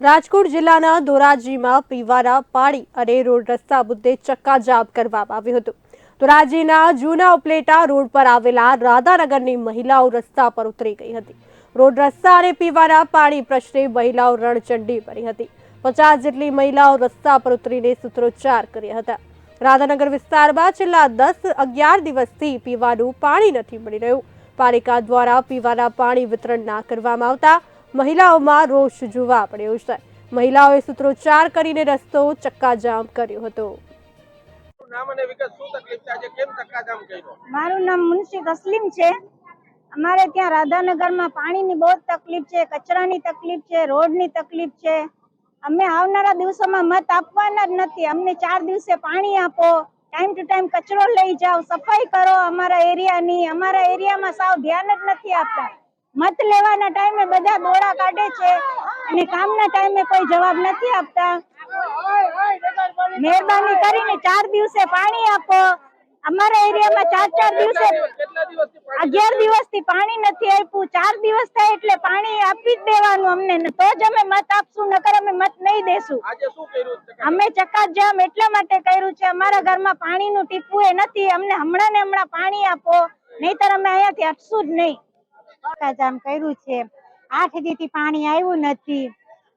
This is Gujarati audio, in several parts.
રાજકોટ જિલ્લાના ધોરાજીમાં પીવાના પાણી અને રોડ રસ્તા મુદ્દે ચક્કાજામ કરવામાં આવ્યું હતું. ધોરાજીના જૂના ઉપલેટા રોડ પર આવેલા રાધાનગરની મહિલાઓ રસ્તા પર ઉતરી ગઈ હતી. રોડ રસ્તા અને પીવાના પાણી પ્રશ્ને મહિલાઓ રણચંડી બની હતી. પચાસ જેટલી મહિલાઓ રસ્તા પર ઉતરીને સૂત્રોચ્ચાર કર્યા હતા. રાધાનગર વિસ્તારમાં છેલ્લા દસ અગિયાર દિવસથી પીવાનું પાણી નથી મળી રહ્યું. પાલિકા દ્વારા પીવાના પાણી વિતરણ ના કરવામાં આવતા મહિલાઓમાં રોષ જોવા પડ્યો છે. મહિલાઓએ સૂત્રોચ્ચાર કરીને રસ્તો ચક્કાજામ કર્યો હતો. નામ અને વિગત શું તકલીફ છે? આજે કેમ ચક્કાજામ કર્યો? મારું નામ મુનશી તસ્લીમ છે. અમારે ત્યાં રાધાનગરમાં પાણીની બહુ તકલીફ છે કચરાની તકલીફ છે રોડની તકલીફ છે. અમે આવનારા દિવસોમાં મત આપવાના જ નથી. અમને ચાર દિવસે પાણી આપો. ટાઈમ ટુ ટાઈમ કચરો લઈ જાઓ સફાઈ કરો અમારા એરિયાની. અમારા એરિયામાં સાવ ધ્યાન જ નથી આપતા. મત લેવાના ટાઈમે બધા દોડા કાઢે છે અને કામના ટાઈમે કોઈ જવાબ નથી આપતા. મહેરબાની કરીને ચાર દિવસે પાણી આપો. અમારા એરિયામાં ચાર ચાર દિવસે અગિયાર દિવસથી પાણી નથી આપ્યું ચાર દિવસ થાય એટલે પાણી આપી જ દેવાનું અમને. તો જ અમે મત આપશું નકર અમે મત નહીં દેશું. અમે ચક્કાજામ એટલા માટે કર્યું છે અમારા ઘરમાં પાણીનું ટીપું એ નથી અમને હમણાં ને હમણાં પાણી આપો નહીતર અમે અહીંયાથી હટશું જ નહીં. ચક્કાજામ કર્યું છે આઠ દીથી પાણી આવ્યું નથી.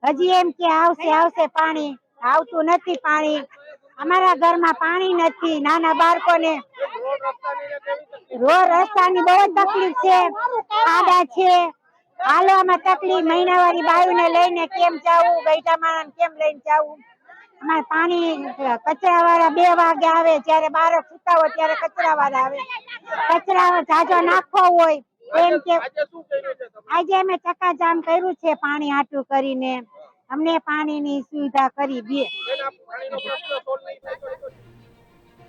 હજી એમ કે આવશે આવશે પાણી. આવતું નથી પાણી. અમારા ઘરમાં પાણી નથી, નાના બાળકોને રોડ રસ્તાની બહુ તકલીફ છે, આડા છે. હાલવામાં તકલીફ મહિનાવાળી બાયુને લઈને કેમ જાવું ગઈઢા માણસ કેમ લઈને જાવું? અમારે પાણી કચરા વાળા બે વાગે આવે, જયારે બાળક સુતા હોય ત્યારે કચરા વાળા આવે. કચરા જાજો નાખવો હોય, એમ કે આજે અમે ચકાજામ કર્યું છે પાણી આટું કરીને. અમને પાણીની સુવિધા કરી દે.